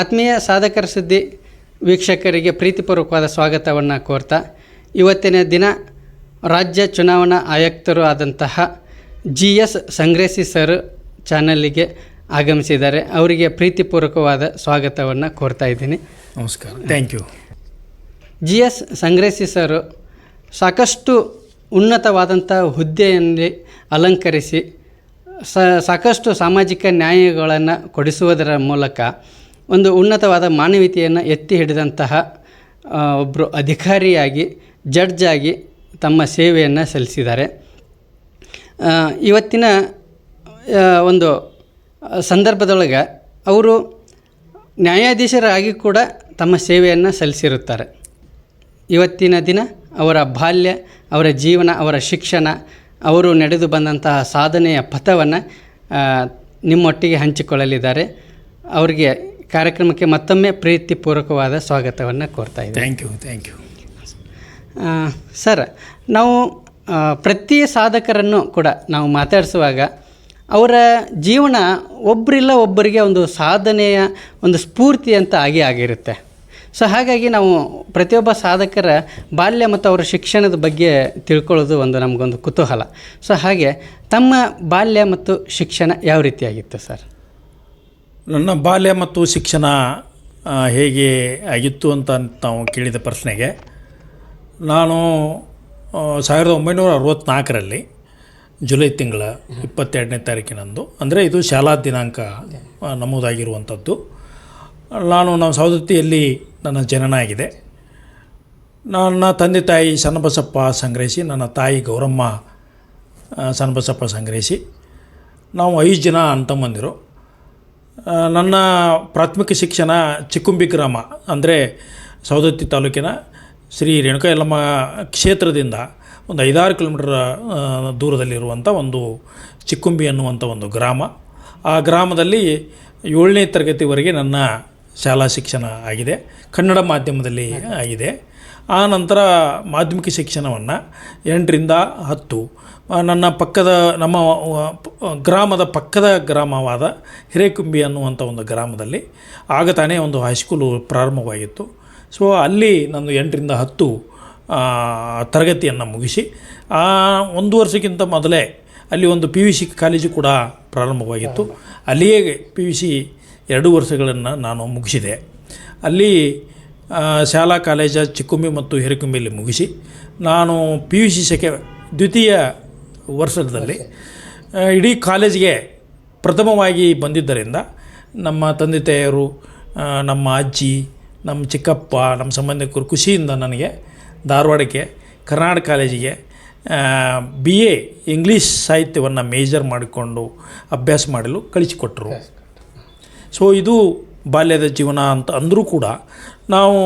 ಆತ್ಮೀಯ ಸಾಧಕರ ಸುದ್ದಿ ವೀಕ್ಷಕರಿಗೆ ಪ್ರೀತಿಪೂರ್ವಕವಾದ ಸ್ವಾಗತವನ್ನು ಕೋರ್ತಾ ಇವತ್ತಿನ ದಿನ ರಾಜ್ಯ ಚುನಾವಣಾ ಆಯುಕ್ತರು ಆದಂತಹ ಜಿ ಎಸ್ ಸಂಗ್ರೇಸಿ ಸರ್ ಚಾನಲ್ಲಿಗೆ ಆಗಮಿಸಿದ್ದಾರೆ. ಅವರಿಗೆ ಪ್ರೀತಿಪೂರ್ವಕವಾದ ಸ್ವಾಗತವನ್ನು ಕೋರ್ತಾ ಇದ್ದೀನಿ. ನಮಸ್ಕಾರ. Thank you G S Sangreshi sir ಸಾಕಷ್ಟು ಉನ್ನತವಾದಂಥ ಹುದ್ದೆಯಲ್ಲಿ ಅಲಂಕರಿಸಿ ಸಾಕಷ್ಟು ಸಾಮಾಜಿಕ ನ್ಯಾಯಗಳನ್ನು ಕೊಡಿಸುವುದರ ಮೂಲಕ ಒಂದು ಉನ್ನತವಾದ ಮಾನವೀಯತೆಯನ್ನು ಎತ್ತಿ ಹಿಡಿದಂತಹ ಒಬ್ಬರು ಅಧಿಕಾರಿಯಾಗಿ ಜಡ್ಜ್ ಆಗಿ ತಮ್ಮ ಸೇವೆಯನ್ನು ಸಲ್ಲಿಸಿದ್ದಾರೆ. ಇವತ್ತಿನ ಒಂದು ಸಂದರ್ಭದೊಳಗೆ ಅವರು ನ್ಯಾಯಾಧೀಶರಾಗಿ ಕೂಡ ತಮ್ಮ ಸೇವೆಯನ್ನು ಸಲ್ಲಿಸಿರುತ್ತಾರೆ. ಇವತ್ತಿನ ದಿನ ಅವರ ಬಾಲ್ಯ, ಅವರ ಜೀವನ, ಅವರ ಶಿಕ್ಷಣ, ಅವರು ನಡೆದು ಬಂದಂತಹ ಸಾಧನೆಯ ಪಥವನ್ನು ನಿಮ್ಮೊಟ್ಟಿಗೆ ಹಂಚಿಕೊಳ್ಳಲಿದ್ದಾರೆ. ಅವರಿಗೆ ಕಾರ್ಯಕ್ರಮಕ್ಕೆ ಮತ್ತೊಮ್ಮೆ ಪ್ರೀತಿಪೂರ್ವಕವಾದ ಸ್ವಾಗತವನ್ನು ಕೋರ್ತಾ ಇದ್ದೀವಿ thank you thank you sir ನಾವು ಪ್ರತಿ ಸಾಧಕರನ್ನು ಕೂಡ ನಾವು ಮಾತಾಡಿಸುವಾಗ ಅವರ ಜೀವನ ಒಬ್ಬರಿಲ್ಲ ಒಬ್ಬರಿಗೆ ಒಂದು ಸಾಧನೆಯ ಒಂದು ಸ್ಫೂರ್ತಿ ಅಂತ ಆಗೇ ಆಗಿರುತ್ತೆ. ಸೊ ಹಾಗಾಗಿ ನಾವು ಪ್ರತಿಯೊಬ್ಬ ಸಾಧಕರ ಬಾಲ್ಯ ಮತ್ತು ಅವರ ಶಿಕ್ಷಣದ ಬಗ್ಗೆ ತಿಳ್ಕೊಳ್ಳೋದು ಒಂದು ನಮಗೊಂದು ಕುತೂಹಲ. ಸೊ ಹಾಗೆ ತಮ್ಮ ಬಾಲ್ಯ ಮತ್ತು ಶಿಕ್ಷಣ ಯಾವ ರೀತಿಯಾಗಿತ್ತು ಸರ್? ನನ್ನ ಬಾಲ್ಯ ಮತ್ತು ಶಿಕ್ಷಣ ಹೇಗೆ ಆಗಿತ್ತು ಅಂತ ನಾವು ಕೇಳಿದ ಪ್ರಶ್ನೆಗೆ ನಾನು ಸಾವಿರದ ಒಂಬೈನೂರ ಅರವತ್ತ್ನಾಲ್ಕರಲ್ಲಿ ಜುಲೈ ತಿಂಗಳ ಇಪ್ಪತ್ತೆರಡನೇ ತಾರೀಕಿನಂದು ಅಂದರೆ ಇದು ಶಾಲಾ ದಿನಾಂಕ ನಮೂದಾಗಿರುವಂಥದ್ದು. ನಾನು ನಮ್ಮ ಸವದತ್ತಿಯಲ್ಲಿ ನನ್ನ ಜನನ ಆಗಿದೆ. ನನ್ನ ತಂದೆ ತಾಯಿ ಸಣ್ಣಬಸಪ್ಪ ಸಂಗ್ರಹಿಸಿ ನನ್ನ ತಾಯಿ ಗೌರಮ್ಮ ಸಣ್ಣಬಸಪ್ಪ ಸಂಗ್ರಹಿಸಿ ನಾವು ಐದು ಜನ ಅಂತ ಆ, ನನ್ನ ಪ್ರಾಥಮಿಕ ಶಿಕ್ಷಣ ಚಿಕ್ಕುಂಬಿ ಗ್ರಾಮ, ಅಂದರೆ ಸವದತ್ತಿ ತಾಲೂಕಿನ ಶ್ರೀ ರೇಣುಕಾ ಯಲ್ಲಮ್ಮ ಕ್ಷೇತ್ರದಿಂದ ಒಂದು ಐದಾರು ಕಿಲೋಮೀಟರ್ ದೂರದಲ್ಲಿರುವಂಥ ಒಂದು ಚಿಕ್ಕುಂಬಿ ಅನ್ನುವಂಥ ಒಂದು ಗ್ರಾಮ. ಆ ಗ್ರಾಮದಲ್ಲಿ ಏಳನೇ ತರಗತಿವರೆಗೆ ನನ್ನ ಶಾಲಾ ಶಿಕ್ಷಣ ಆಗಿದೆ. ಕನ್ನಡ ಮಾಧ್ಯಮದಲ್ಲಿ ಆಗಿದೆ. ಆ ನಂತರ ಮಾಧ್ಯಮಿಕ ಶಿಕ್ಷಣವನ್ನು ಎಂಟರಿಂದ ಹತ್ತು. ನನ್ನ ಪಕ್ಕದ, ನಮ್ಮ ಗ್ರಾಮದ ಪಕ್ಕದ ಗ್ರಾಮವಾದ ಹಿರೇಕುಂಬಿ ಅನ್ನುವಂಥ ಒಂದು ಗ್ರಾಮದಲ್ಲಿ ಆಗ ತಾನೇ ಒಂದು ಹೈಸ್ಕೂಲು ಪ್ರಾರಂಭವಾಗಿತ್ತು. ಸೊ ಅಲ್ಲಿ ನಾನು ಎಂಟರಿಂದ ಹತ್ತು ತರಗತಿಯನ್ನು ಮುಗಿಸಿ, ಆ, ಒಂದು ವರ್ಷಕ್ಕಿಂತ ಮೊದಲೇ ಅಲ್ಲಿ ಒಂದು ಪಿ ಯು ಸಿ ಕಾಲೇಜು ಕೂಡ ಪ್ರಾರಂಭವಾಗಿತ್ತು. ಅಲ್ಲಿಯೇ ಪಿ ಯು ಸಿ ಎರಡು ವರ್ಷಗಳನ್ನು ನಾನು ಮುಗಿಸಿದೆ. ಅಲ್ಲಿ ಶಾಲಾ ಕಾಲೇಜ ಚಿಕ್ಕುಂಬಿ ಮತ್ತು ಹಿರಿಕುಂಬಿಯಲ್ಲಿ ಮುಗಿಸಿ ನಾನು ಪಿ ಯು ಸಿ ಸೆಕೆ ದ್ವಿತೀಯ ವರ್ಷದಲ್ಲಿ ಇಡೀ ಕಾಲೇಜಿಗೆ ಪ್ರಥಮವಾಗಿ ಬಂದಿದ್ದರಿಂದ ನಮ್ಮ ತಂದೆ ತಾಯಿಯರು ನಮ್ಮ ಅಜ್ಜಿ ನಮ್ಮ ಚಿಕ್ಕಪ್ಪ ನಮ್ಮ ಸಂಬಂಧಿಕರು ಖುಷಿಯಿಂದ ನನಗೆ ಧಾರವಾಡಕ್ಕೆ ಕರ್ನಾಟಕ ಕಾಲೇಜಿಗೆ ಬಿ ಎ ಇಂಗ್ಲೀಷ್ ಸಾಹಿತ್ಯವನ್ನು ಮೇಜರ್ ಮಾಡಿಕೊಂಡು ಅಭ್ಯಾಸ ಮಾಡಲು ಕಳಿಸಿಕೊಟ್ಟರು ಸೊ ಇದು ಬಾಲ್ಯದ ಜೀವನ ಅಂತ ಅಂದರೂ ಕೂಡ ನಾವು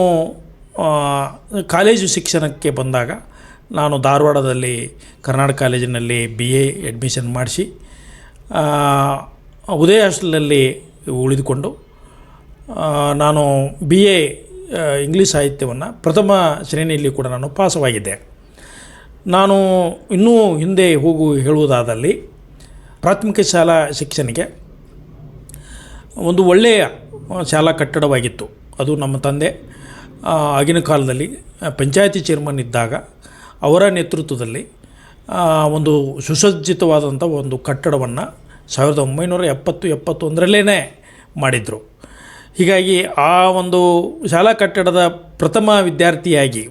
ಕಾಲೇಜು ಶಿಕ್ಷಣಕ್ಕೆ ಬಂದಾಗ ನಾನು ಧಾರವಾಡದಲ್ಲಿ ಕರ್ನಾಟಕ ಕಾಲೇಜಿನಲ್ಲಿ ಬಿ ಎ ಅಡ್ಮಿಷನ್ ಮಾಡಿಸಿ ಉದಯ ಹಾಸ್ಟೆಲಲ್ಲಿ ಉಳಿದುಕೊಂಡು ನಾನು ಬಿ ಎ ಇಂಗ್ಲೀಷ್ ಸಾಹಿತ್ಯವನ್ನು ಪ್ರಥಮ ಶ್ರೇಣಿಯಲ್ಲಿ ಕೂಡ ನಾನು ಪಾಸವಾಗಿದ್ದೆ. ನಾನು ಇನ್ನೂ ಹಿಂದೆ ಹೋಗು ಹೇಳುವುದಾದಲ್ಲಿ ಪ್ರಾಥಮಿಕ ಶಾಲಾ ಶಿಕ್ಷಣಕ್ಕೆ ಒಂದು ಒಳ್ಳೆಯ ಶಾಲಾ ಕಟ್ಟಡವಾಗಿತ್ತು. ಅದು ನಮ್ಮ ತಂದೆ ಆಗಿನ ಕಾಲದಲ್ಲಿ ಪಂಚಾಯತಿ ಚೇರ್ಮನ್ ಇದ್ದಾಗ ಅವರ ನೇತೃತ್ವದಲ್ಲಿ ಒಂದು ಸುಸಜ್ಜಿತವಾದಂಥ ಒಂದು ಕಟ್ಟಡವನ್ನು ಸಾವಿರದ ಒಂಬೈನೂರ ಎಪ್ಪತ್ತು ಎಪ್ಪತ್ತೊಂದರಲ್ಲೇ ಮಾಡಿದರು. ಹೀಗಾಗಿ ಆ ಒಂದು ಶಾಲಾ ಕಟ್ಟಡದ ಪ್ರಥಮ ವಿದ್ಯಾರ್ಥಿಯಾಗಿ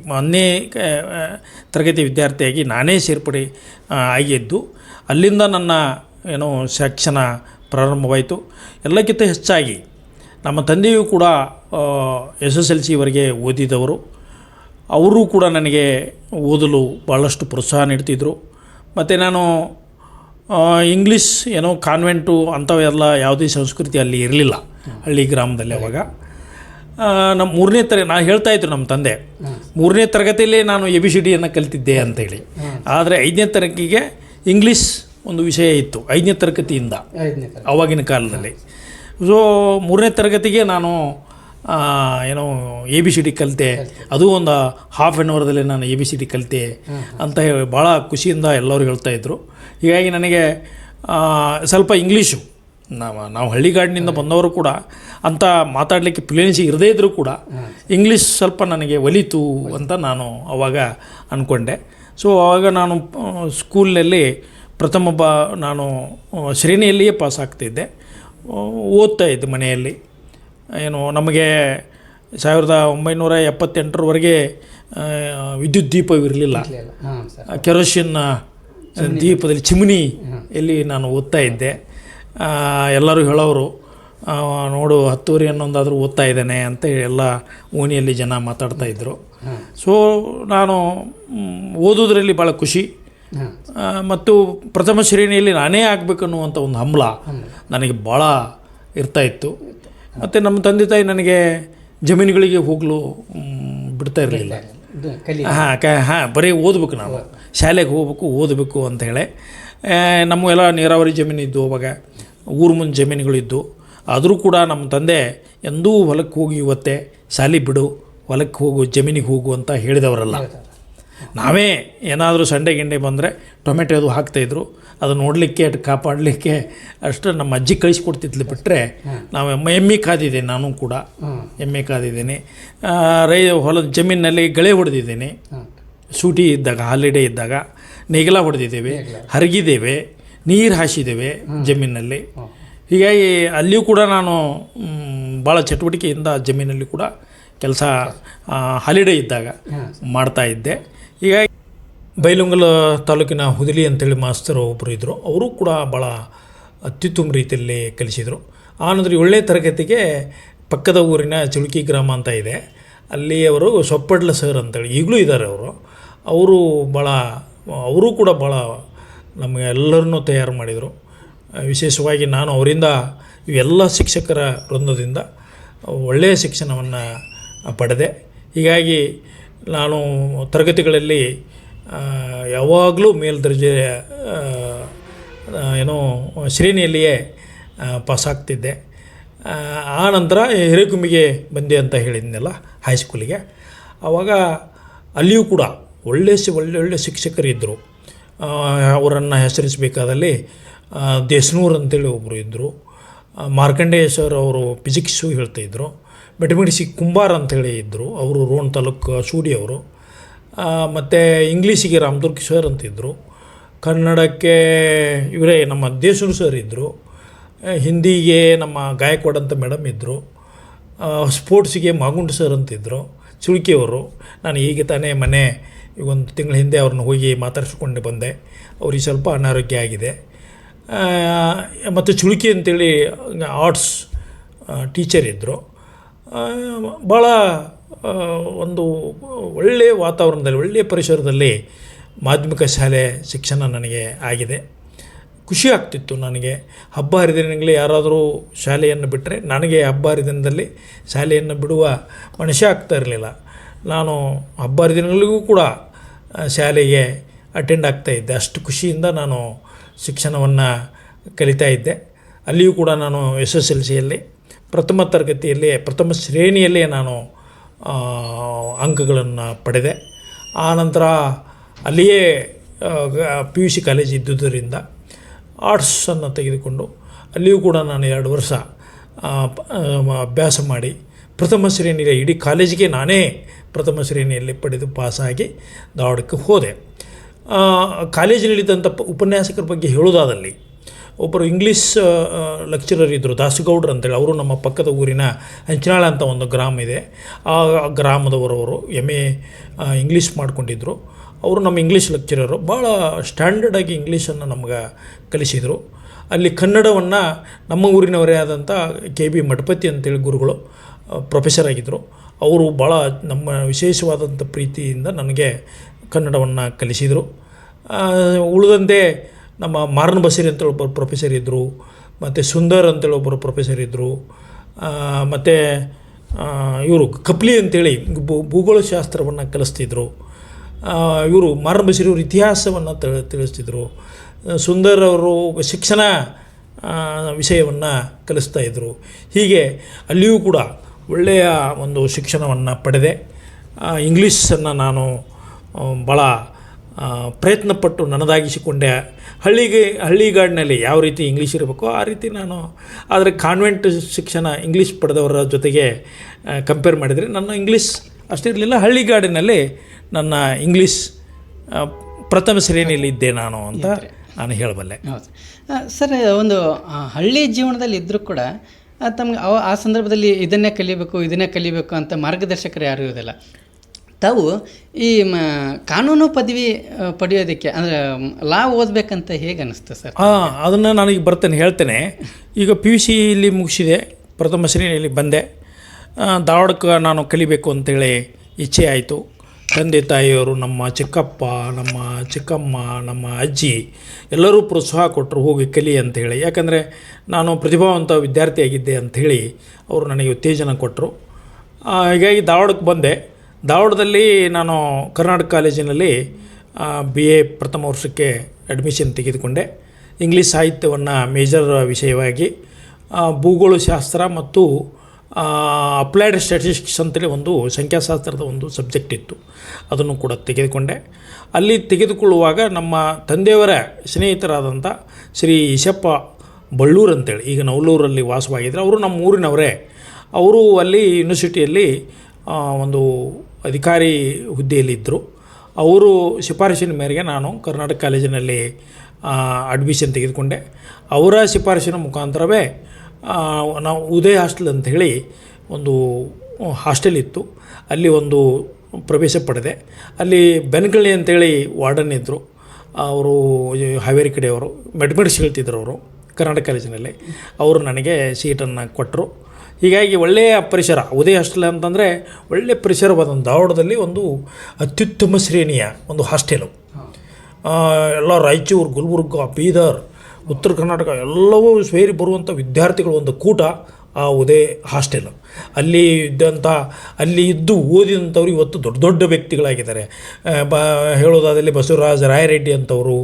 ಆ, ತರಗತಿ ವಿದ್ಯಾರ್ಥಿಯಾಗಿ ನಾನೇ ಸೇರ್ಪಡೆ ಆಗಿದ್ದು ಅಲ್ಲಿಂದ ನನ್ನ ಏನೋ ಶಿಕ್ಷಣ ಪ್ರಾರಂಭವಾಯಿತು. ಎಲ್ಲಕ್ಕಿಂತ ಹೆಚ್ಚಾಗಿ ನಮ್ಮ ತಂದೆಯೂ ಕೂಡ ಎಸ್ ಎಸ್ ಎಲ್ ಸಿವರೆಗೆ ಓದಿದವರು. ಅವರು ಕೂಡ ನನಗೆ ಓದಲು ಭಾಳಷ್ಟು ಪ್ರೋತ್ಸಾಹ ನೀಡ್ತಿದ್ದರು ಮತ್ತು ನಾನು ಇಂಗ್ಲೀಷ್ ಏನೋ ಕಾನ್ವೆಂಟು ಅಂಥವೆಲ್ಲ ಯಾವುದೇ ಸಂಸ್ಕೃತಿ ಅಲ್ಲಿ ಇರಲಿಲ್ಲ ಹಳ್ಳಿ ಗ್ರಾಮದಲ್ಲಿ ಅವಾಗ. ನಮ್ಮ ಮೂರನೇ ತರ ನಾನು ಹೇಳ್ತಾ ಇದ್ರು ನಮ್ಮ ತಂದೆ ಮೂರನೇ ತರಗತಿಯಲ್ಲೇ ನಾನು ಎ ಬಿ ಸಿ ಡಿಯನ್ನು ಕಲಿತಿದ್ದೆ ಅಂತೇಳಿ. ಆದರೆ ಐದನೇ ತರಗತಿಗೆ ಇಂಗ್ಲೀಷ್ ಒಂದು ವಿಷಯ ಇತ್ತು ಐದನೇ ತರಗತಿಯಿಂದ ಅವಾಗಿನ ಕಾಲದಲ್ಲಿ. ಸೊ ಮೂರನೇ ತರಗತಿಗೆ ನಾನು ಏನೋ ಎ ಬಿ ಸಿ ಡಿ ಕಲಿತೆ. ಅದು ಒಂದು ಹಾಫ್ ಆ್ಯನ್ ಅವರ್ದಲ್ಲಿ ನಾನು ಎ ಬಿ ಸಿ ಡಿ ಕಲಿತೆ ಅಂತ ಹೇಳಿ ಭಾಳ ಖುಷಿಯಿಂದ ಎಲ್ಲರೂ ಹೇಳ್ತಾ ಇದ್ದರು ಹೀಗಾಗಿ ನನಗೆ ಸ್ವಲ್ಪ ಇಂಗ್ಲೀಷು ನಾವು ನಾವು ಹಳ್ಳಿಗಾಡಿನಿಂದ ಬಂದವರು ಕೂಡ ಅಂತ ಮಾತಾಡಲಿಕ್ಕೆ ಫ್ಲೂಯೆನ್ಸಿ ಇರದೇ ಇದ್ದರೂ ಕೂಡ ಇಂಗ್ಲೀಷ್ ಸ್ವಲ್ಪ ನನಗೆ ಒಲಿತು ಅಂತ ನಾನು ಅವಾಗ ಅಂದ್ಕೊಂಡೆ ಸೊ ಆವಾಗ ನಾನು ಸ್ಕೂಲ್ನಲ್ಲಿ ಪ್ರಥಮ ಬಾ, ನಾನು ಶ್ರೇಣಿಯಲ್ಲಿಯೇ ಪಾಸ್ ಆಗ್ತಿದ್ದೆ. ಓದ್ತಾ ಇದ್ದೆ ಮನೆಯಲ್ಲಿ. ಏನು ನಮಗೆ ಸಾವಿರದ ಒಂಬೈನೂರ ಎಪ್ಪತ್ತೆಂಟರವರೆಗೆ ವಿದ್ಯುತ್ ದೀಪವಿರಲಿಲ್ಲ. ಕೆರೋಸಿನ್ ದೀಪದಲ್ಲಿ ಚಿಮ್ನಿ ಎಲ್ಲಿ ನಾನು ಓದ್ತಾ ಇದ್ದೆ. ಎಲ್ಲರೂ ಹೇಳೋರು ನೋಡು ಹತ್ತುವರೆ ಹನ್ನೊಂದಾದರೂ ಓದ್ತಾ ಇದ್ದಾನೆ ಅಂತ ಎಲ್ಲ ಓಣಿಯಲ್ಲಿ ಜನ ಮಾತಾಡ್ತಾ ಇದ್ದರು ಸೊ ನಾನು ಓದೋದ್ರಲ್ಲಿ ಭಾಳ ಖುಷಿ. ಮತ್ತು ಪ್ರಥಮ ಶ್ರೇಣಿಯಲ್ಲಿ ನಾನೇ ಆಗಬೇಕು ಅನ್ನುವಂಥ ಒಂದು ಹಂಬಲ ನನಗೆ ಭಾಳ ಇರ್ತಾ ಇತ್ತು. ಮತ್ತು ನಮ್ಮ ತಂದೆ ತಾಯಿ ನನಗೆ ಜಮೀನುಗಳಿಗೆ ಹೋಗಲು ಬಿಡ್ತಾ ಇರಲಿಲ್ಲ. ಹಾಂ ಕ ಹಾಂ ಬರೀ ಓದಬೇಕು ನಾವು. ಶಾಲೆಗೆ ಹೋಗ್ಬೇಕು ಓದಬೇಕು ಅಂತ ಹೇಳಿ. ಆ, ನಮಗೆಲ್ಲ ನೀರಾವರಿ ಜಮೀನು ಇದ್ದು ಅವಾಗ ಊರು ಮುಂದೆ ಜಮೀನುಗಳಿದ್ದು ಆದರೂ ಕೂಡ ನಮ್ಮ ತಂದೆ ಎಂದೂ ಹೊಲಕ್ಕೆ ಹೋಗಿ ಇವತ್ತೇ ಶಾಲೆ ಬಿಡು ಹೊಲಕ್ಕೆ ಹೋಗು ಜಮೀನಿಗೆ ಹೋಗು ಅಂತ ಹೇಳಿದವರಲ್ಲ. ನಾವೇ ಏನಾದರೂ ಸಂಡೆ ಗಿಂಡೆ ಬಂದರೆ ಟೊಮೆಟೊ ಅದು ಹಾಕ್ತಾಯಿದ್ರು ಅದು ನೋಡಲಿಕ್ಕೆ ಅದು ಕಾಪಾಡಲಿಕ್ಕೆ ಅಷ್ಟು ನಮ್ಮ ಅಜ್ಜಿ ಕಳಿಸ್ಕೊಡ್ತಿದ್ಲು ಬಿಟ್ಟರೆ ನಾವು ಎಮ್ಮೆ ಎಮ್ಮೆ ಕಾದಿದ್ದೀನಿ ನಾನು ಕೂಡ. ಎಮ್ಮೆ ಕಾದಿದ್ದೀನಿ. ರೈ ಹೊಲದ ಜಮೀನಿನಲ್ಲಿ ಗಳೆ ಹೊಡೆದಿದ್ದೀನಿ. ಸೂಟಿ ಇದ್ದಾಗ ಹಾಲಿಡೇ ಇದ್ದಾಗ ನೇಗಿಲ ಹೊಡೆದಿದ್ದೇವೆ ಹರಗಿದ್ದೇವೆ ನೀರು ಹಾಸಿದ್ದೇವೆ ಜಮೀನಿನಲ್ಲಿ ಹೀಗಾಗಿ ಅಲ್ಲಿಯೂ ಕೂಡ ನಾನು ಭಾಳ ಚಟುವಟಿಕೆಯಿಂದ ಜಮೀನಲ್ಲಿ ಕೂಡ ಕೆಲಸ ಹಾಲಿಡೇ ಇದ್ದಾಗ ಮಾಡ್ತಾ ಇದ್ದೆ. ಹೀಗಾಗಿ ಬೈಲುಂಗಲ ತಾಲೂಕಿನ ಹುದಲಿ ಅಂತೇಳಿ ಮಾಸ್ತರು ಒಬ್ಬರು ಇದ್ದರು ಅವರು ಕೂಡ ಭಾಳ ಅತ್ಯುತ್ತಮ ರೀತಿಯಲ್ಲಿ ಕಲಿಸಿದರು. ಆನಂತರ ಒಳ್ಳೆಯ ತರಗತಿಗೆ ಪಕ್ಕದ ಊರಿನ ಚುಳುಕಿ ಗ್ರಾಮ ಅಂತ ಇದೆ. ಅಲ್ಲಿ ಅವರು ಸೊಪ್ಪಡ್ಲ ಸರ್ ಅಂತೇಳಿ ಈಗಲೂ ಇದ್ದಾರೆ ಅವರು. ಅವರು ಭಾಳ ಅವರು ಕೂಡ ಭಾಳ ನಮಗೆ ಎಲ್ಲರನ್ನೂ ತಯಾರು ಮಾಡಿದರು. ವಿಶೇಷವಾಗಿ ನಾನು ಅವರಿಂದ ಇವೆಲ್ಲ ಶಿಕ್ಷಕರ ವೃಂದದಿಂದ ಒಳ್ಳೆಯ ಶಿಕ್ಷಣವನ್ನು ಪಡೆದೆ. ಹೀಗಾಗಿ ನಾನು ತರಗತಿಗಳಲ್ಲಿ ಯಾವಾಗಲೂ ಮೇಲ್ದರ್ಜೆ ಆ, ಆ, ಏನೋ ಶ್ರೇಣಿಯಲ್ಲಿಯೇ ಪಾಸಾಗ್ತಿದ್ದೆ. ಆ, ನಂತರ ಹಿರೇಕುಂಬಿಗೆ ಬಂದೆ ಅಂತ ಹೇಳಿದ್ನಲ್ಲ ಹೈಸ್ಕೂಲಿಗೆ. ಆವಾಗ ಅಲ್ಲಿಯೂ ಕೂಡ ಒಳ್ಳೆಯ ಒಳ್ಳೆ ಒಳ್ಳೆ ಶಿಕ್ಷಕರಿದ್ದರು ಅವರನ್ನು ಹೆಸರಿಸಬೇಕಾದಲ್ಲಿ ದೇಶನೂರ್ ಅಂತೇಳಿ ಒಬ್ಬರು ಇದ್ದರು ಮಾರ್ಕಂಡೇಶ್ವರ್ ಅವರು ಫಿಸಿಕ್ಸು ಹೇಳ್ತಾಯಿದ್ರು ಮೆಟಮೆಟಿಸಿ ಕುಂಬಾರ್ ಅಂತೇಳಿ ಇದ್ದರು ಅವರು ರೋಣ ತಾಲೂಕು ಸೂಡಿ ಅವರು. ಮತ್ತು ಇಂಗ್ಲೀಷಿಗೆ ರಾಮದುರ್ಗ್ ಸರ್ ಅಂತಿದ್ದರು ಕನ್ನಡಕ್ಕೆ ಇವರೇ ನಮ್ಮ ದೇಶೂರು ಸರ್ ಇದ್ದರು ಹಿಂದಿಗೆ ನಮ್ಮ ಗಾಯಕ್ವಾಡ್ ಅಂತ ಮೇಡಮ್ ಇದ್ದರು ಸ್ಪೋರ್ಟ್ಸಿಗೆ ಮಾಗುಂಡ್ ಸರ್ ಅಂತಿದ್ದರು ಚುಳ್ಕಿಯವರು ನಾನು ಈಗ ತಾನೇ ಮನೆ ಈಗ ಒಂದು ತಿಂಗಳ ಹಿಂದೆ ಅವ್ರನ್ನ ಹೋಗಿ ಮಾತಾಡಿಸ್ಕೊಂಡು ಬಂದೆ. ಅವ್ರಿಗೆ ಸ್ವಲ್ಪ ಅನಾರೋಗ್ಯ ಆಗಿದೆ. ಮತ್ತು ಚುಳುಕಿ ಅಂತೇಳಿ ಆರ್ಟ್ಸ್ ಟೀಚರ್ ಇದ್ದರು ಭಾಳ ಒಂದು ಒಳ್ಳೆಯ ವಾತಾವರಣದಲ್ಲಿ ಒಳ್ಳೆಯ ಪರಿಸರದಲ್ಲಿ ಮಾಧ್ಯಮಿಕ ಶಾಲೆ ಶಿಕ್ಷಣ ನನಗೆ ಆಗಿದೆ. ಖುಷಿ ಆಗ್ತಿತ್ತು ನನಗೆ. ಹಬ್ಬ ಹರಿದಿನಗಳಲ್ಲಿ ಯಾರಾದರೂ ಶಾಲೆಯನ್ನು ಬಿಟ್ಟರೆ ನನಗೆ ಹಬ್ಬ ಹರಿದಿನದಲ್ಲಿ ಶಾಲೆಯನ್ನು ಬಿಡುವ ಮನುಷ್ಯ ಆಗ್ತಾ ಇರಲಿಲ್ಲ. ನಾನು ಹಬ್ಬ ಹರಿದಿನಗಳಿಗೂ ಕೂಡ ಶಾಲೆಗೆ ಅಟೆಂಡ್ ಆಗ್ತಾ ಇದ್ದೆ. ಅಷ್ಟು ಖುಷಿಯಿಂದ ನಾನು ಶಿಕ್ಷಣವನ್ನು ಕಲಿತಾ ಇದ್ದೆ. ಅಲ್ಲಿಯೂ ಕೂಡ ನಾನು ಎಸ್ ಎಸ್ ಎಲ್ ಸಿಯಲ್ಲಿ ಪ್ರಥಮ ತರಗತಿಯಲ್ಲಿ, ಪ್ರಥಮ ಶ್ರೇಣಿಯಲ್ಲೇ ನಾನು ಅಂಕಗಳನ್ನು ಪಡೆದೆ. ಆನಂತರ ಅಲ್ಲಿಯೇ ಪಿ ಯು ಸಿ ಕಾಲೇಜ್ ಇದ್ದುದರಿಂದ ಆರ್ಟ್ಸನ್ನು ತೆಗೆದುಕೊಂಡು ಅಲ್ಲಿಯೂ ಕೂಡ ನಾನು ಎರಡು ವರ್ಷ ಅಭ್ಯಾಸ ಮಾಡಿ ಪ್ರಥಮ ಶ್ರೇಣಿಯ ಇಡೀ ಕಾಲೇಜಿಗೆ ನಾನೇ ಪ್ರಥಮ ಶ್ರೇಣಿಯಲ್ಲಿ ಪಡೆದು ಪಾಸಾಗಿ ಧಾರವಾಡಕ್ಕೆ ಹೋದೆ. ಕಾಲೇಜಿನಲ್ಲಿದ್ದಂಥ ಉಪನ್ಯಾಸಕರ ಬಗ್ಗೆ ಹೇಳೋದಾದಲ್ಲಿ ಒಬ್ಬರು ಇಂಗ್ಲೀಷ್ ಲೆಕ್ಚರರ್ ಇದ್ದರು ದಾಸಗೌಡ್ರು ಅಂತೇಳಿ. ಅವರು ನಮ್ಮ ಪಕ್ಕದ ಊರಿನ ಹಂಚಿನಾಳ ಅಂತ ಒಂದು ಗ್ರಾಮ ಇದೆ. ಆ ಗ್ರಾಮದವರವರು ಎಂ ಎ ಇಂಗ್ಲೀಷ್ ಮಾಡಿಕೊಂಡಿದ್ದರು ಅವರು ನಮ್ಮ ಇಂಗ್ಲೀಷ್ ಲೆಕ್ಚರರು ಭಾಳ ಸ್ಟ್ಯಾಂಡರ್ಡಾಗಿ ಇಂಗ್ಲೀಷನ್ನು ನಮ್ಗೆ ಕಲಿಸಿದರು. ಅಲ್ಲಿ ಕನ್ನಡವನ್ನು ನಮ್ಮ ಊರಿನವರೇ ಆದಂಥ ಕೆ ಬಿ ಮಠಪತಿ ಅಂತೇಳಿ ಗುರುಗಳು ಪ್ರೊಫೆಸರ್ ಆಗಿದ್ದರು ಅವರು ಭಾಳ ನಮ್ಮ ವಿಶೇಷವಾದಂಥ ಪ್ರೀತಿಯಿಂದ ನನಗೆ ಕನ್ನಡವನ್ನು ಕಲಿಸಿದರು. ಉಳಿದಂತೆ ನಮ್ಮ ಮಾರನ್ ಬಸೀರ್ ಅಂತೇಳಿ ಒಬ್ಬರು ಪ್ರೊಫೆಸರ್ ಇದ್ದರು ಮತ್ತು ಸುಂದರ್ ಅಂತೇಳಿ ಒಬ್ಬರು ಪ್ರೊಫೆಸರ್ ಇದ್ದರು ಮತ್ತು ಇವರು ಕಪ್ಲಿ ಅಂತೇಳಿ ಭೂಗೋಳಶಾಸ್ತ್ರವನ್ನು ಕಲಿಸ್ತಿದ್ರು. ಇವರು ಮಾರನ್ ಬಸೀರ್ ಇವರು ಇತಿಹಾಸವನ್ನು ತಿಳಿ, ತಿಳಿಸ್ತಿದ್ರು. ಸುಂದರ್ ಅವರು ಶಿಕ್ಷಣ ವಿಷಯವನ್ನು ಕಲಿಸ್ತಾ ಇದ್ದರು ಹೀಗೆ ಅಲ್ಲಿಯೂ ಕೂಡ ಒಳ್ಳೆಯ ಒಂದು ಶಿಕ್ಷಣವನ್ನು ಪಡೆದೆ. ಇಂಗ್ಲೀಷನ್ನು ನಾನು ಭಾಳ ಪ್ರಯತ್ನಪಟ್ಟು ನನ್ನದಾಗಿಸಿಕೊಂಡೆ ಹಳ್ಳಿಗೆ ಹಳ್ಳಿಗಾಡಿನಲ್ಲಿ ಯಾವ ರೀತಿ ಇಂಗ್ಲೀಷ್ ಇರಬೇಕು ಆ ರೀತಿ ನಾನು ಆದರೆ ಕಾನ್ವೆಂಟ್ ಶಿಕ್ಷಣ ಇಂಗ್ಲೀಷ್ ಪಡೆದವರ ಜೊತೆಗೆ ಕಂಪೇರ್ ಮಾಡಿದರೆ ನನ್ನ ಇಂಗ್ಲೀಷ್ ಅಷ್ಟಿರಲಿಲ್ಲ ಹಳ್ಳಿಗಾಡಿನಲ್ಲಿ ನನ್ನ ಇಂಗ್ಲೀಷ್ ಪ್ರಥಮ ಶ್ರೇಣಿಯಲ್ಲಿ ಇದ್ದೆ ನಾನು ಅಂತ ನಾನು ಹೇಳಬಲ್ಲೆ. ಸರ್ ಒಂದು ಹಳ್ಳಿ ಜೀವನದಲ್ಲಿ ಇದ್ದರೂ ಕೂಡ ತಮ್ಗೆ ಅವ ಆ ಸಂದರ್ಭದಲ್ಲಿ ಇದನ್ನೇ ಕಲಿಬೇಕು ಇದನ್ನೇ ಕಲಿಬೇಕು ಅಂತ ಮಾರ್ಗದರ್ಶಕರು ಯಾರೂ ಇರೋದಿಲ್ಲ. ತಾವು ಈ ಮ, ಕಾನೂನು ಪದವಿ ಪಡೆಯೋದಕ್ಕೆ, ಅಂದರೆ ಲಾ ಓದಬೇಕಂತ ಹೇಗೆ ಅನ್ನಿಸ್ತು ಸರ್? ಹಾಂ, ಅದನ್ನು ನಾನೀಗ ಬರ್ತೇನೆ, ಹೇಳ್ತೇನೆ. ಈಗ ಪಿ ಯು ಸಿಲಿ ಮುಗಿಸಿದೆ, ಪ್ರಥಮ ಶ್ರೇಣಿಯಲ್ಲಿ ಬಂದೆ. ಧಾರವಾಡಕ್ಕೆ ನಾನು ಕಲಿಬೇಕು ಅಂತೇಳಿ ಇಚ್ಛೆ ಆಯಿತು. ತಂದೆ, ತಾಯಿಯವರು, ನಮ್ಮ ಚಿಕ್ಕಪ್ಪ, ನಮ್ಮ ಚಿಕ್ಕಮ್ಮ, ನಮ್ಮ ಅಜ್ಜಿ, ಎಲ್ಲರೂ ಪ್ರೋತ್ಸಾಹ ಕೊಟ್ಟರು ಹೋಗಿ ಕಲಿ ಅಂತೇಳಿ. ಯಾಕಂದರೆ, ನಾನು ಪ್ರತಿಭಾವಂತ ವಿದ್ಯಾರ್ಥಿಯಾಗಿದ್ದೆ ಅಂಥೇಳಿ ಅವರು ನನಗೆ ಉತ್ತೇಜನ ಕೊಟ್ಟರು ಹೀಗಾಗಿ ಧಾರವಾಡಕ್ಕೆ ಬಂದೆ. ಧಾರವಾಡದಲ್ಲಿ ನಾನು ಕರ್ನಾಟಕ ಕಾಲೇಜಿನಲ್ಲಿ ಬಿ ಎ ಪ್ರಥಮ ವರ್ಷಕ್ಕೆ ಅಡ್ಮಿಷನ್ ತೆಗೆದುಕೊಂಡೆ. ಇಂಗ್ಲೀಷ್ ಸಾಹಿತ್ಯವನ್ನು ಮೇಜರ್ ವಿಷಯವಾಗಿ ಭೂಗೋಳಶಾಸ್ತ್ರ ಮತ್ತು ಅಪ್ಲೈಡ್ ಸ್ಟ್ಯಾಟಿಸ್ಟಿಕ್ಸ್ ಅಂತೇಳಿ ಒಂದು ಸಂಖ್ಯಾಶಾಸ್ತ್ರದ ಒಂದು ಸಬ್ಜೆಕ್ಟ್ ಇತ್ತು. ಅದನ್ನು ಕೂಡ ತೆಗೆದುಕೊಂಡೆ. ಅಲ್ಲಿ ತೆಗೆದುಕೊಳ್ಳುವಾಗ ನಮ್ಮ ತಂದೆಯವರ ಸ್ನೇಹಿತರಾದಂಥ ಶ್ರೀ ಈಶಪ್ಪ ಬಳ್ಳೂರು ಅಂತೇಳಿ, ಈಗ ನವಲೂರಲ್ಲಿ ವಾಸವಾಗಿದ್ದರು, ಅವರು ನಮ್ಮ ಊರಿನವರೇ ಅವರು ಅಲ್ಲಿ ಯೂನಿವರ್ಸಿಟಿಯಲ್ಲಿ ಒಂದು ಅಧಿಕಾರಿ ಹುದ್ದೆಯಲ್ಲಿ ಇದ್ದರು ಅವರು ಶಿಫಾರಸಿನ ಮೇರೆಗೆ ನಾನು ಕರ್ನಾಟಕ ಕಾಲೇಜಿನಲ್ಲಿ ಅಡ್ಮಿಷನ್ ತೆಗೆದುಕೊಂಡೆ. ಅವರ ಶಿಫಾರಸಿನ ಮುಖಾಂತರವೇ ನಾವು ಉದಯ ಹಾಸ್ಟೆಲ್ ಅಂತ ಹೇಳಿ ಒಂದು ಹಾಸ್ಟೆಲ್ ಇತ್ತು. ಅಲ್ಲಿ ಒಂದು ಪ್ರವೇಶ ಪಡೆದೆ. ಅಲ್ಲಿ ಬೆನ್ಗಳ್ಳಿ ಅಂತೇಳಿ ವಾರ್ಡನ್ ಇದ್ದರು ಅವರು ಹಾವೇರಿ ಕಡೆಯವರು, ಮೆಡ್ಮೆಡ್ಸ್ ಹೇಳ್ತಿದ್ರು ಅವರು ಕರ್ನಾಟಕ ಕಾಲೇಜಿನಲ್ಲಿ. ಅವರು ನನಗೆ ಸೀಟನ್ನು ಕೊಟ್ಟರು. ಹೀಗಾಗಿ ಒಳ್ಳೆಯ ಪರಿಸರ, ಉದಯ ಹಾಸ್ಟೆಲ್ ಅಂತಂದರೆ ಒಳ್ಳೆಯ ಪರಿಸರವಾದ ಧಾರವಾಡದಲ್ಲಿ ಒಂದು ಅತ್ಯುತ್ತಮ ಶ್ರೇಣಿಯ ಒಂದು ಹಾಸ್ಟೆಲು. ಎಲ್ಲ ರಾಯಚೂರು, ಗುಲ್ಬರ್ಗ, ಬೀದರ್, ಉತ್ತರ ಕರ್ನಾಟಕ ಎಲ್ಲವೂ ಸೇರಿ ಬರುವಂಥ ವಿದ್ಯಾರ್ಥಿಗಳ ಒಂದು ಕೂಟ ಆ ಉದಯ ಹಾಸ್ಟೆಲ್. ಅಲ್ಲಿ ಇದ್ದಂಥ ಅಲ್ಲಿ ಇದ್ದು ಓದಿದಂಥವ್ರು ಇವತ್ತು ದೊಡ್ಡ ದೊಡ್ಡ ವ್ಯಕ್ತಿಗಳಾಗಿದ್ದಾರೆ. ಬ, ಹೇಳೋದಾದಲ್ಲಿ ಬಸವರಾಜ ರಾಯರೆಡ್ಡಿ ಅಂಥವರು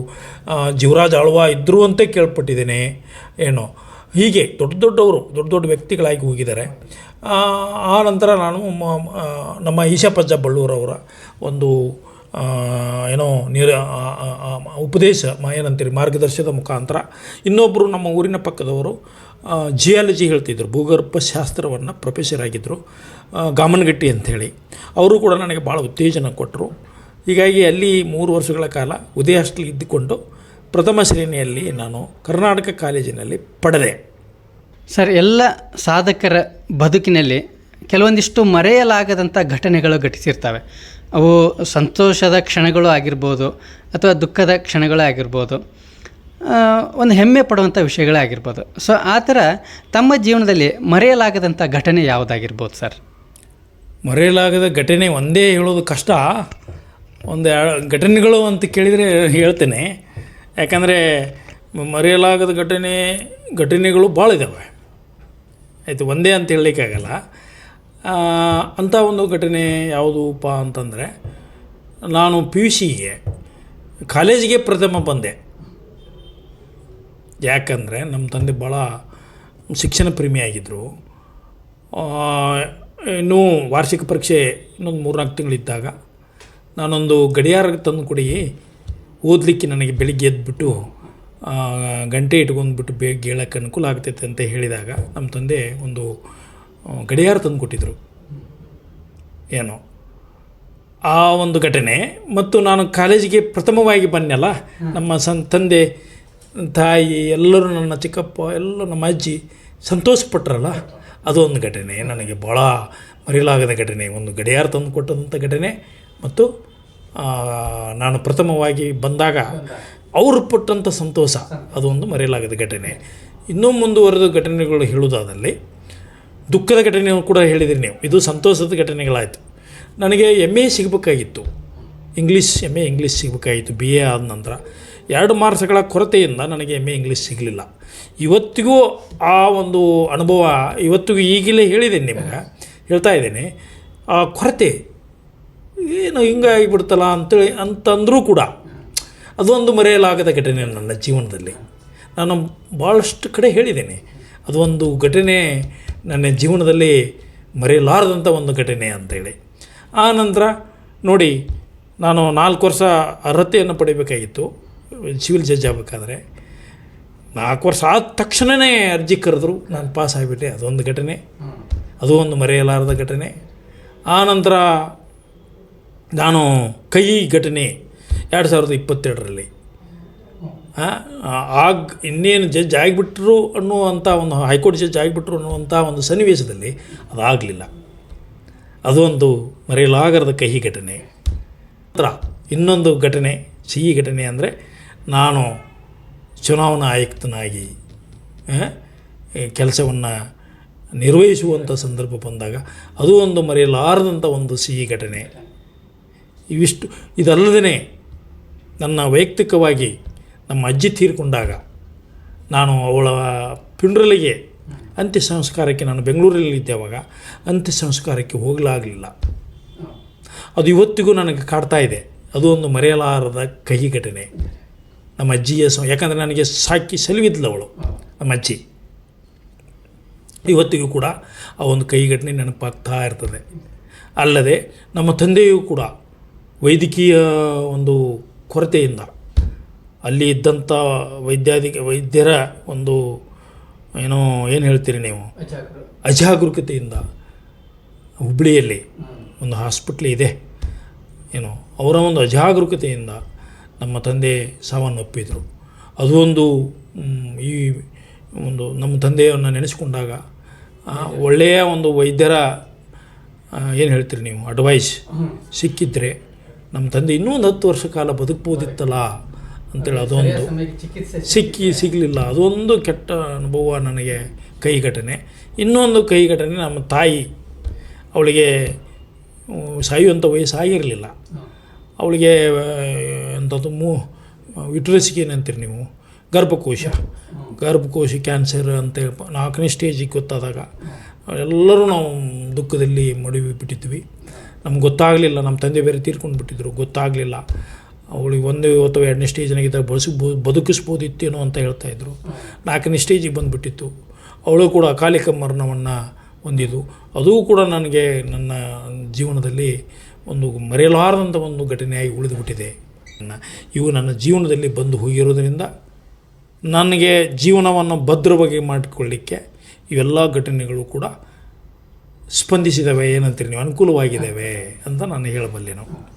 ಜೀವರಾಜ್ ಆಳ್ವ ಇದ್ದರು ಅಂತ ಕೇಳ್ಪಟ್ಟಿದ್ದೇನೆ. ಏನೋ ಹೀಗೆ ದೊಡ್ಡ ದೊಡ್ಡವರು, ದೊಡ್ಡ ದೊಡ್ಡ ವ್ಯಕ್ತಿಗಳಾಗಿ ಹೋಗಿದ್ದಾರೆ. ಆ ನಂತರ ನಾನು ನಮ್ಮ ಈಶಾ ಈಶಾಪಜ್ಜ ಬಳ್ಳೂರವರ ಒಂದು ಏನೋ ನೀರ ಉಪದೇಶ ಏನಂತೀರಿ, ಮಾರ್ಗದರ್ಶನದ ಮುಖಾಂತರ ಇನ್ನೊಬ್ಬರು ನಮ್ಮ ಊರಿನ ಪಕ್ಕದವರು ಜಿಯಾಲಜಿ ಹೇಳ್ತಿದ್ರು ಭೂಗರ್ಭಶಾಸ್ತ್ರವನ್ನು ಪ್ರೊಫೆಸರ್ ಆಗಿದ್ದರು ಗಾಮನಗಟ್ಟಿ ಅಂಥೇಳಿ. ಅವರು ಕೂಡ ನನಗೆ ಭಾಳ ಉತ್ತೇಜನ ಕೊಟ್ಟರು. ಹೀಗಾಗಿ ಅಲ್ಲಿ ಮೂರು ವರ್ಷಗಳ ಕಾಲ ಉದಯ ಹಾಸ್ಟೆಲ್ ಇದ್ದುಕೊಂಡು ಪ್ರಥಮ ಶ್ರೇಣಿಯಲ್ಲಿ ನಾನು ಕರ್ನಾಟಕ ಕಾಲೇಜಿನಲ್ಲಿ ಪಡೆದೆ. ಸರ್, ಎಲ್ಲ ಸಾಧಕರ ಬದುಕಿನಲ್ಲಿ ಕೆಲವೊಂದಿಷ್ಟು ಮರೆಯಲಾಗದಂಥ ಘಟನೆಗಳು ಘಟಿಸಿರ್ತವೆ. ಅವು ಸಂತೋಷದ ಕ್ಷಣಗಳು ಆಗಿರ್ಬೋದು ಅಥವಾ ದುಃಖದ ಕ್ಷಣಗಳೇ ಆಗಿರ್ಬೋದು ಒಂದು ಹೆಮ್ಮೆ ಪಡುವಂಥ ವಿಷಯಗಳೇ ಆಗಿರ್ಬೋದು. ಸೊ ಆ ಥರ ತಮ್ಮ ಜೀವನದಲ್ಲಿ ಮರೆಯಲಾಗದಂಥ ಘಟನೆ ಯಾವುದಾಗಿರ್ಬೋದು ಸರ್? ಮರೆಯಲಾಗದ ಘಟನೆ ಒಂದೇ ಹೇಳೋದು ಕಷ್ಟ. ಒಂದು ಘಟನೆಗಳು ಅಂತ ಕೇಳಿದರೆ ಹೇಳ್ತೇನೆ. ಯಾಕಂದರೆ, ಮರೆಯಲಾಗದ ಘಟನೆ, ಘಟನೆಗಳು ಭಾಳ ಇದ್ದಾವೆ ಆಯಿತು, ಒಂದೇ ಅಂತ ಹೇಳಲಿಕ್ಕಾಗಲ್ಲ. ಅಂಥ ಒಂದು ಘಟನೆ ಯಾವುದೂಪ ಅಂತಂದರೆ, ನಾನು ಪಿ ಯು ಸಿಗೆ ಕಾಲೇಜಿಗೆ ಪ್ರಥಮ ಬಂದೆ. ಯಾಕಂದರೆ ನಮ್ಮ ತಂದೆ ಭಾಳ ಶಿಕ್ಷಣ ಪ್ರೇಮಿಯಾಗಿದ್ದರು ಇನ್ನೂ ವಾರ್ಷಿಕ ಪರೀಕ್ಷೆ ಇನ್ನೊಂದು ಮೂರ್ನಾಲ್ಕು ತಿಂಗಳಿದ್ದಾಗ, ನಾನೊಂದು ಗಡಿಯಾರ ತಂದು ಕೊಡಿ ಓದಲಿಕ್ಕೆ ನನಗೆ ಬೆಳಿಗ್ಗೆ ಎದ್ದುಬಿಟ್ಟು ಗಂಟೆ ಇಟ್ಕೊಂಡ್ಬಿಟ್ಟು ಬೇಗ ಹೇಳೋಕ್ಕೆ ಅನುಕೂಲ ಆಗ್ತೈತೆ ಅಂತ ಹೇಳಿದಾಗ ನಮ್ಮ ತಂದೆ ಒಂದು ಗಡಿಯಾರ ತಂದು ಕೊಟ್ಟಿದ್ದರು ಏನೋ. ಆ ಒಂದು ಘಟನೆ. ಮತ್ತು ನಾನು ಕಾಲೇಜಿಗೆ ಪ್ರಥಮವಾಗಿ ಬನ್ನೆಲ್ಲ ನಮ್ಮ ಸನ್ ತಂದೆ ತಾಯಿ ಎಲ್ಲರೂ ನನ್ನ ಚಿಕ್ಕಪ್ಪ ಎಲ್ಲ ನಮ್ಮ ಅಜ್ಜಿ ಸಂತೋಷಪಟ್ರಲ್ಲ ಅದು ಒಂದು ಘಟನೆ. ನನಗೆ ಭಾಳ ಮರೆಯಲಾಗದ ಘಟನೆ. ಒಂದು ಗಡಿಯಾರ ತಂದು ಕೊಟ್ಟಂಥ ಘಟನೆ. ಮತ್ತು ನಾನು ಪ್ರಥಮವಾಗಿ ಬಂದಾಗ. ಅವರು ಪಟ್ಟಂಥ ಸಂತೋಷ. ಅದೊಂದು ಮರೆಯಲಾಗದ ಘಟನೆ. ಇನ್ನೂ ಮುಂದುವರೆದ ಘಟನೆಗಳು ಹೇಳುವುದಾದಲ್ಲಿ, ದುಃಖದ ಘಟನೆ ಕೂಡ ಹೇಳಿದಿರಿ ನೀವು. ಇದು ಸಂತೋಷದ ಘಟನೆಗಳಾಯಿತು. ನನಗೆ ಎಂ ಎ ಸಿಗಬೇಕಾಗಿತ್ತು. ಇಂಗ್ಲೀಷ್ ಎಂ ಎ ಇಂಗ್ಲೀಷ್ ಸಿಗಬೇಕಾಗಿತ್ತು. ಬಿ ಎ ಆದ ನಂತರ ಎರಡು ಮಾರ್ಕ್ಸ್ಗಳ ಕೊರತೆಯಿಂದ ನನಗೆ ಎಂ ಎ ಇಂಗ್ಲೀಷ್ ಸಿಗಲಿಲ್ಲ. ಇವತ್ತಿಗೂ ಆ ಒಂದು ಅನುಭವ, ಇವತ್ತಿಗೂ ಈಗಲೇ ಹೇಳಿದ್ದೀನಿ ನಿಮಗೆ, ಹೇಳ್ತಾ ಇದ್ದೀನಿ. ಆ ಕೊರತೆ, ಏನು ಹಿಂಗಾಗಿಬಿಡ್ತಲ್ಲ ಅಂತೇಳಿ ಅಂತಂದರೂ ಕೂಡ ಅದೊಂದು ಮರೆಯಲಾಗದ ಘಟನೆ ನನ್ನ ಜೀವನದಲ್ಲಿ. ನಾನು ಭಾಳಷ್ಟು ಕಡೆ ಹೇಳಿದ್ದೇನೆ ಅದು ಒಂದು ಘಟನೆ ನನ್ನ ಜೀವನದಲ್ಲಿ ಮರೆಯಲಾರದಂಥ ಒಂದು ಘಟನೆ ಅಂತೇಳಿ ಆ ನಂತರ ನೋಡಿ, ನಾನು ನಾಲ್ಕು ವರ್ಷ ಅರ್ಹತೆಯನ್ನು ಪಡಿಬೇಕಾಗಿತ್ತು, ಸಿವಿಲ್ ಜಡ್ಜ್ ಆಗಬೇಕಾದ್ರೆ. ನಾಲ್ಕು ವರ್ಷ ಆದ ತಕ್ಷಣವೇ ಅರ್ಜಿ ಕರೆದ್ರು, ನಾನು ಪಾಸ್ ಆಗಿಬಿಟ್ಟೆ. ಅದೊಂದು ಘಟನೆ, ಅದು ಒಂದು ಮರೆಯಲಾರದ ಘಟನೆ. ಆ ನಂತರ ನಾನು ಕೈ ಘಟನೆ ಎರಡು ಸಾವಿರದ ಇಪ್ಪತ್ತೆರಡರಲ್ಲಿ. ಆಗ ಇನ್ನೇನು ಜಡ್ಜ್ ಆಗಿಬಿಟ್ರು ಅನ್ನುವಂಥ ಒಂದು ಹೈಕೋರ್ಟ್ ಜಡ್ಜ್ ಆಗಿಬಿಟ್ರು ಅನ್ನುವಂಥ ಒಂದು ಸನ್ನಿವೇಶದಲ್ಲಿ ಅದಾಗಲಿಲ್ಲ. ಅದೊಂದು ಮರೆಯಲಾಗರದ ಕಹಿ ಘಟನೆ. ಹತ್ರ ಇನ್ನೊಂದು ಘಟನೆ, ಸಿಹಿ ಘಟನೆ ಅಂದರೆ ನಾನು ಚುನಾವಣಾ ಆಯುಕ್ತನಾಗಿ ಕೆಲಸವನ್ನು ನಿರ್ವಹಿಸುವಂಥ ಸಂದರ್ಭ ಬಂದಾಗ ಅದು ಒಂದು ಮರೆಯಲಾರದಂಥ ಒಂದು ಸಿಹಿ ಘಟನೆ. ಇವಿಷ್ಟು ಇದಲ್ಲದೇ ನನ್ನ ವೈಯಕ್ತಿಕವಾಗಿ ನಮ್ಮ ಅಜ್ಜಿ ತೀರಿಕೊಂಡಾಗ ನಾನು ಅವಳ ಪಿಂಡ್ರಲಿಗೆ ಅಂತ್ಯ ಸಂಸ್ಕಾರಕ್ಕೆ ನಾನು ಬೆಂಗಳೂರಲ್ಲಿ ಅವಾಗ, ಅಂತ್ಯ ಸಂಸ್ಕಾರಕ್ಕೆ ಹೋಗಲಾಗಲಿಲ್ಲ. ಅದು ಇವತ್ತಿಗೂ ನನಗೆ ಕಾಡ್ತಾ ಇದೆ. ಅದು ಒಂದು ಮರೆಯಲಾರದ ಕಹಿ ಘಟನೆ ನಮ್ಮ ಅಜ್ಜಿಯ ಸ, ಯಾಕಂದರೆ ನನಗೆ ಸಾಕಿ ಸಲುವಿದ್ಲು ಅವಳು, ನಮ್ಮ ಅಜ್ಜಿ. ಇವತ್ತಿಗೂ ಕೂಡ ಆ ಒಂದು ಕಹಿ ಘಟನೆ ನೆನಪಾಗ್ತಾ ಇರ್ತದೆ. ಅಲ್ಲದೆ ನಮ್ಮ ತಂದೆಯೂ ಕೂಡ ವೈದ್ಯಕೀಯ ಒಂದು ಕೊರತೆಯಿಂದ. ಅಲ್ಲಿ ಇದ್ದಂಥ ವೈದ್ಯಾಧಿ ವೈದ್ಯರ ಒಂದು ಏನೋ ಏನು ಹೇಳ್ತೀರಿ ನೀವು? ಅಜಾಗರೂಕತೆಯಿಂದ ಹುಬ್ಬಳ್ಳಿಯಲ್ಲಿ ಒಂದು ಹಾಸ್ಪಿಟ್ಲ್ ಇದೆ. ಏನು ಅವರ ಒಂದು ಅಜಾಗರೂಕತೆಯಿಂದ ನಮ್ಮ ತಂದೆ ಸಾವನ್ನಪ್ಪಿದರು ಅದು ಒಂದು ಈ ಒಂದು ನಮ್ಮ ತಂದೆಯನ್ನು ನೆನೆಸ್ಕೊಂಡಾಗ ಒಳ್ಳೆಯ ಒಂದು ವೈದ್ಯರ ಏನು ಹೇಳ್ತೀರಿ ನೀವು ಅಡ್ವೈಸ್ ಸಿಕ್ಕಿದ್ರೆ ನಮ್ಮ ತಂದೆ ಇನ್ನೂ ಒಂದು ಹತ್ತು ವರ್ಷ ಕಾಲ ಬದುಕ್ಬೋದಿತ್ತಲ್ಲ ಅಂತೇಳಿ ಅದೊಂದು ಸಿಕ್ಕಿ ಸಿಗಲಿಲ್ಲ. ಅದೊಂದು ಕೆಟ್ಟ ಅನುಭವ ನನಗೆ ಕೈ ಘಟನೆ ಇನ್ನೊಂದು ಕೈ ಘಟನೆ ನಮ್ಮ ತಾಯಿ. ಅವಳಿಗೆ ಸಾಯುವಂಥ ವಯಸ್ಸಾಗಿರಲಿಲ್ಲ. ಅವಳಿಗೆ ಅಂಥದ್ದು ಮೂ ವಿಟ್ರಸ್ಗೆ ಏನಂತೀರಿ ನೀವು? ಗರ್ಭಕೋಶ. ಗರ್ಭಕೋಶ ಕ್ಯಾನ್ಸರ್ ಅಂತ ಹೇಳ್- ನಾಲ್ಕನೇ ಸ್ಟೇಜಿಗೆ ಗೊತ್ತಾದಾಗ. ಎಲ್ಲರೂ ನಾವು ದುಃಖದಲ್ಲಿ ಮಡಿವಿ ಬಿಟ್ಟಿದ್ವಿ. ನಮ್ಗೆ ಗೊತ್ತಾಗಲಿಲ್ಲ, ನಮ್ಮ ತಂದೆ ಬೇರೆ ತೀರ್ಕೊಂಡು ಬಿಟ್ಟಿದ್ರು. ಗೊತ್ತಾಗಲಿಲ್ಲ. ಅವಳಿಗೆ ಒಂದು ಅಥವಾ ಎರಡನೇ ಸ್ಟೇಜ್ನಾಗಿದ್ದಾಗ ಬಳಸ್ಬೋದು ಬದುಕಿಸ್ಬೋದಿತ್ತೇನೋ ಅಂತ ಹೇಳ್ತಾಯಿದ್ರು ನಾಲ್ಕನೇ ಸ್ಟೇಜಿಗೆ ಬಂದುಬಿಟ್ಟಿತ್ತು. ಅವಳು ಕೂಡ ಅಕಾಲಿಕ ಮರಣವನ್ನು ಹೊಂದಿದ್ದು. ಅದೂ ಕೂಡ ನನಗೆ ನನ್ನ ಜೀವನದಲ್ಲಿ ಒಂದು ಮರೆಯಲಾರದಂಥ ಒಂದು ಘಟನೆಯಾಗಿ ಉಳಿದುಬಿಟ್ಟಿದೆ. ಇವು ನನ್ನ ಜೀವನದಲ್ಲಿ ಬಂದು ಹೋಗಿರೋದರಿಂದ, ನನಗೆ ಜೀವನವನ್ನು ಭದ್ರವಾಗಿ ಮಾಡಿಕೊಳ್ಳಿಕ್ಕೆ ಇವೆಲ್ಲ ಘಟನೆಗಳು ಕೂಡ ಸ್ಪಂದಿಸಿದವೆ ಏನಂತೀರಿ ನೀವು? ಅನುಕೂಲವಾಗಿದ್ದಾವೆ ಅಂತ ನಾನು ಹೇಳಬಲ್ಲೆ ನಾವು.